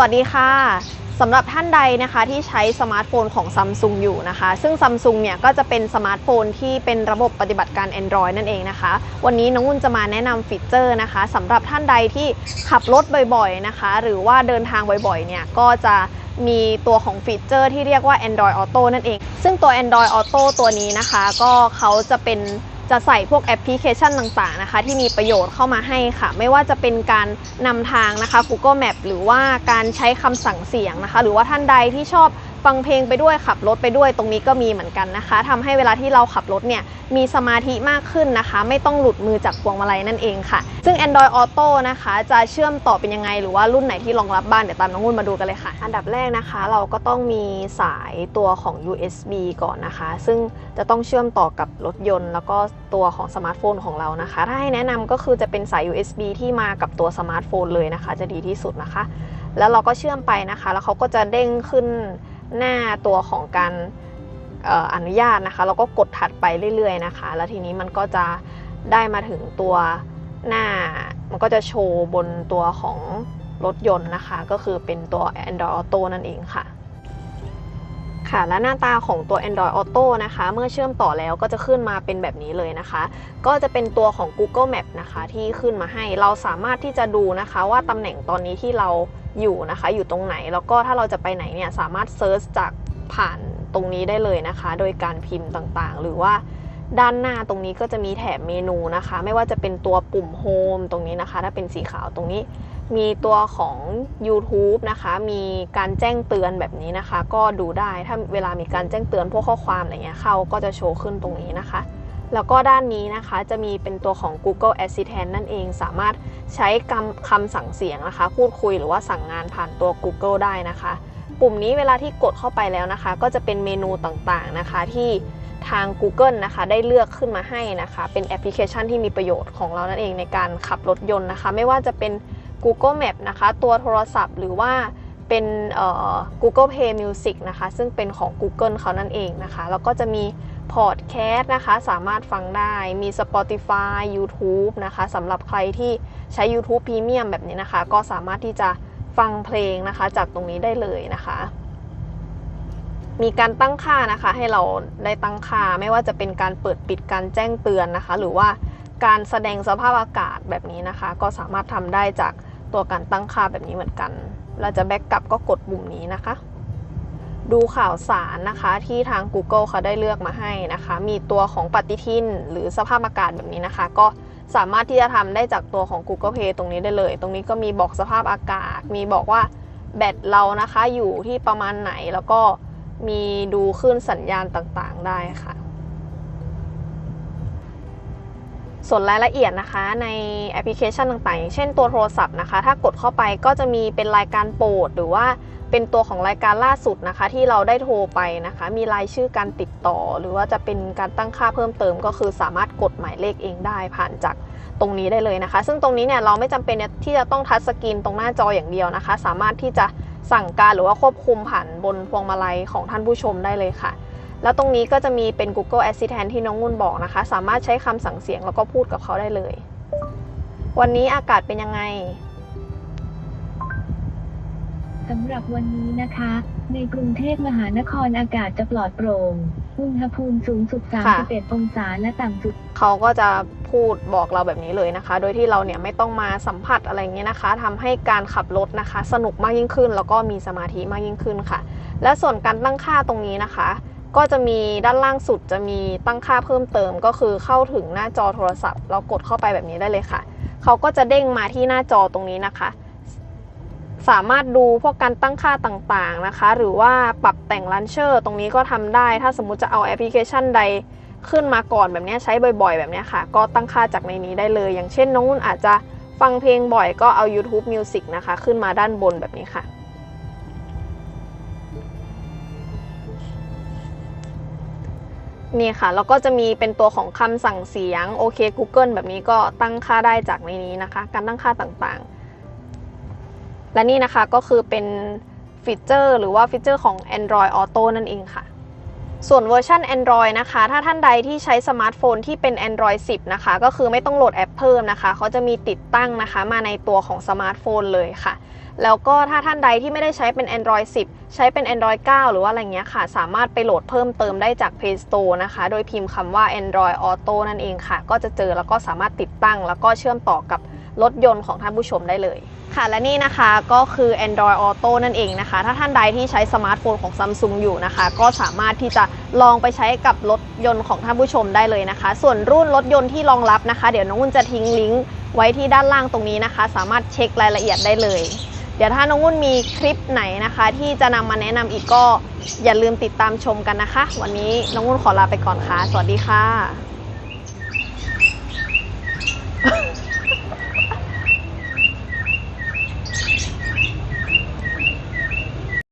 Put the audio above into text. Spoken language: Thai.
สวัสดีค่ะสำหรับท่านใดนะคะที่ใช้สมาร์ทโฟนของ Samsung อยู่นะคะ ซึ่ง Samsung เนี่ยก็จะเป็นสมาร์ทโฟนที่เป็นระบบปฏิบัติการ Android นั่นเองนะคะ วันนี้น้องอุ่นจะมาแนะนำฟีเจอร์นะคะสำหรับท่านใดที่ขับรถบ่อยๆนะคะ หรือว่าเดินทางบ่อยๆเนี่ยก็จะมีตัวของฟีเจอร์ที่เรียกว่า Android Auto นั่นเอง ซึ่งตัว Android Auto ตัวนี้นะคะ ก็เขาจะเป็น จะใส่พวกแอปพลิเคชันต่างๆนะคะ ที่มีประโยชน์เข้ามาให้ค่ะ ไม่ว่าจะเป็นการนำทางนะคะ Google Map หรือว่าการใช้คำสั่งเสียงนะคะ หรือว่าท่านใดที่ชอบ ฟังเพลงไปด้วยขับรถไปด้วยตรงนี้ก็มีเหมือนกันนะคะทำให้เวลาที่เราขับรถเนี่ยมีสมาธิมากขึ้นนะคะ ไม่ต้องหลุดมือจากพวงมาลัยนั่นเองค่ะ ซึ่ง Android Auto นะคะจะเชื่อมต่อเป็นยังไง หรือว่ารุ่นไหนที่รองรับบ้างเดี๋ยวตามน้องนุ่นมาดูกันเลยค่ะ อันดับแรกนะคะ เราก็ต้องมีสายตัวของ USB ก่อนนะคะ ซึ่งจะต้องเชื่อมต่อกับรถยนต์ แล้วก็ตัวของสมาร์ทโฟนของเรานะคะ ถ้าให้แนะนำก็คือจะเป็นสาย USB ที่มากับตัวสมาร์ทโฟนเลยนะคะ จะดีที่สุดนะคะ แล้วเราก็เชื่อมไปนะคะ แล้วเขาก็จะเด้งขึ้น หน้าตัวของการอนุญาตนะคะ แล้วก็กดถัดไปเรื่อยๆนะคะ แล้วทีนี้มันก็จะได้มาถึงตัวหน้า มันก็จะโชว์บนตัวของรถยนต์นะคะ ก็คือเป็นตัว Android Auto นั่นเองค่ะ ค่ะและหน้าตาของตัว Android Auto นะคะ เมื่อเชื่อมต่อแล้วก็จะขึ้นมาเป็นแบบนี้เลยนะคะ ก็จะเป็นตัวของ Google Map นะคะที่ขึ้นมาให้เราสามารถที่จะดูนะคะว่าตำแหน่งตอนนี้ที่เราอยู่นะคะ อยู่ตรงไหนแล้วก็ถ้าเราจะไปไหนเนี่ยสามารถเซิร์ชจากผ่านตรงนี้ได้เลยนะคะ โดยการพิมพ์ต่างๆ หรือว่าด้านหน้าตรงนี้ก็จะมีแถบเมนูนะคะ ไม่ว่าจะเป็นตัวปุ่ม Home ตรงนี้นะคะ ถ้าเป็นสีขาวตรงนี้ มีตัวของ YouTube นะคะ มีการแจ้งเตือนแบบนี้นะคะ ก็ดูได้ถ้าเวลามีการแจ้งเตือนพวกข้อความอะไรเงี้ยเข้าก็จะโชว์ขึ้นตรงนี้นะคะ แล้วก็ด้านนี้นะคะจะมีเป็นตัวของ Google Assistant นั่นเองสามารถใช้คำคำสั่งเสียงนะคะ พูดคุยหรือว่าสั่งงานผ่านตัว Google ได้นะคะ ปุ่มนี้เวลาที่กดเข้าไปแล้วนะคะ ก็จะเป็นเมนูต่างๆนะคะที่ทาง Google นะคะได้เลือกขึ้นมาให้นะคะ เป็นแอปพลิเคชันที่มีประโยชน์ของเรานั่นเองในการขับรถยนต์นะคะ ไม่ว่าจะเป็น Google Map นะคะ ตัวโทรศัพท์หรือว่าเป็น Google Play Music นะคะ ซึ่งเป็นของ Google เขานั่นเองนะคะ แล้วก็จะมีพอดแคสต์นะคะ สามารถฟังได้มี Spotify YouTube นะคะสำหรับใครที่ใช้ YouTube Premium แบบนี้นะคะ ก็สามารถที่จะฟังเพลงนะคะ จากตรงนี้ได้เลยนะคะ มีการตั้งค่านะคะ ให้เราได้ตั้งค่าไม่ว่าจะเป็นการเปิดปิดการแจ้งเตือนนะคะ หรือว่าการแสดงสภาพอากาศแบบนี้นะคะ ก็สามารถทำได้จาก ตัวการตั้งค่าแบบนี้เหมือนกัน เราจะแบ็กกลับก็กดปุ่มนี้นะคะ ดูข่าวสารนะคะที่ทาง Google เขาได้เลือกมาให้นะคะ มีตัวของปฏิทินหรือสภาพอากาศแบบนี้นะคะ ก็สามารถที่จะทำได้จากตัวของ Google Play ตรงนี้ได้เลย ตรงนี้ก็มีบอกสภาพอากาศ มีบอกว่าแบตเรานะคะอยู่ที่ประมาณไหนแล้วก็มีดูคลื่นสัญญาณต่างๆได้ค่ะ ส่วนรายละเอียดนะคะในแอปพลิเคชันต่างๆ อย่างเช่นตัวโทรศัพท์นะคะ ถ้ากดเข้าไปก็จะมีเป็นรายการโปรด หรือว่าเป็นตัวของรายการล่าสุดนะคะ ที่เราได้โทรไปนะคะ มีรายชื่อการติดต่อ หรือว่าจะเป็นการตั้งค่าเพิ่มเติม ก็คือสามารถกดหมายเลขเองได้ผ่านจากตรงนี้ได้เลยนะคะ ซึ่งตรงนี้เนี่ยเราไม่จำเป็นที่จะต้องทัชสกรีนตรงหน้าจออย่างเดียวนะคะ สามารถที่จะสั่งการหรือว่าควบคุมผ่านบนพวงมาลัยของท่านผู้ชมได้เลยค่ะ แล้วตรงนี้ก็จะมีเป็น Google Assistant ที่น้องนุ่นบอกนะคะ สามารถใช้คำสั่งเสียงแล้วก็พูดกับเขาได้เลย วันนี้อากาศเป็นยังไงสำหรับวันนี้นะคะ ในกรุงเทพมหานครอากาศจะปลอดโปร่ง อุณหภูมิสูงสุดค่ะ31 องศาและต่ำสุด เขาก็จะพูดบอกเราแบบนี้เลยนะคะ โดยที่เราเนี่ยไม่ต้องมาสัมผัสอะไรเงี้ยนะคะทำให้การขับรถนะคะ สนุกมากยิ่งขึ้น แล้วก็มีสมาธิมากยิ่งขึ้นค่ะ และส่วนการตั้งค่าตรงนี้นะคะ ก็จะมีด้านล่างสุดจะมีตั้งค่าเพิ่มเติม ก็คือเข้าถึงหน้าจอโทรศัพท์ เรากดเข้าไปแบบนี้ได้เลยค่ะ เขาก็จะเด้งมาที่หน้าจอตรงนี้นะคะ สามารถดูพวกการตั้งค่าต่างๆนะคะ หรือว่าปรับแต่งลันเชอร์ ตรงนี้ก็ทำได้ ถ้าสมมุติจะเอาแอปพลิเคชันใดขึ้นมาก่อนแบบนี้ใช้บ่อยๆ แบบนี้ค่ะ ก็ตั้งค่าจากในนี้ได้เลย อย่างเช่นน้องนุ่นอาจจะฟังเพลงบ่อยก็เอา YouTube Music นะคะ ขึ้นมาด้านบนแบบนี้ค่ะ นี่ค่ะ แล้วก็จะมีเป็นตัวของคำสั่งเสียงโอเค Google แบบนี้ก็ตั้งค่าได้จากในนี้นะคะ การตั้งค่าต่างๆ และนี่นะคะก็คือเป็นฟีเจอร์ หรือว่าฟีเจอร์ของ Android Auto นั่นเองค่ะ ส่วนเวอร์ชัน Android นะคะ ถ้าท่านใดที่ใช้สมาร์ทโฟนที่เป็น Android 10 นะคะ ก็คือไม่ต้องโหลดแอปเพิ่มนะคะ เขาจะมีติดตั้งนะคะ มาในตัวของสมาร์ทโฟนเลยค่ะ แล้วก็ถ้าท่านใดที่ไม่ได้ใช้เป็น Android 10 ใช้เป็น Android 9 หรือว่าอะไรเงี้ยค่ะ สามารถไปโหลดเพิ่มเติมได้จาก Play Store นะคะ โดยพิมพ์คำว่า Android Auto นั่นเองค่ะ ก็จะเจอแล้วก็สามารถติดตั้ง แล้วก็เชื่อมต่อกับ รถยนต์ของท่านผู้ชมได้เลย ค่ะและนี่นะคะก็คือ Android Auto นั่นเองนะคะ ถ้าท่านใดที่ใช้สมาร์ทโฟนของ Samsung อยู่นะคะ ก็สามารถที่จะลองไปใช้กับรถยนต์ของท่านผู้ชมได้เลยนะคะ ส่วนรุ่นรถยนต์ที่รองรับนะคะ เดี๋ยวน้องอุ่นจะทิ้งลิงก์ไว้ที่ด้านล่างตรงนี้นะคะ สามารถเช็ครายละเอียดได้เลยเดี๋ยวถ้าน้องวุ่นมีคลิปไหนนะคะ ที่จะนำมาแนะนำอีกก็อย่าลืมติดตามชมกันนะคะ วันนี้น้องวุ่นขอลาไปก่อนค่ะ สวัสดีค่ะ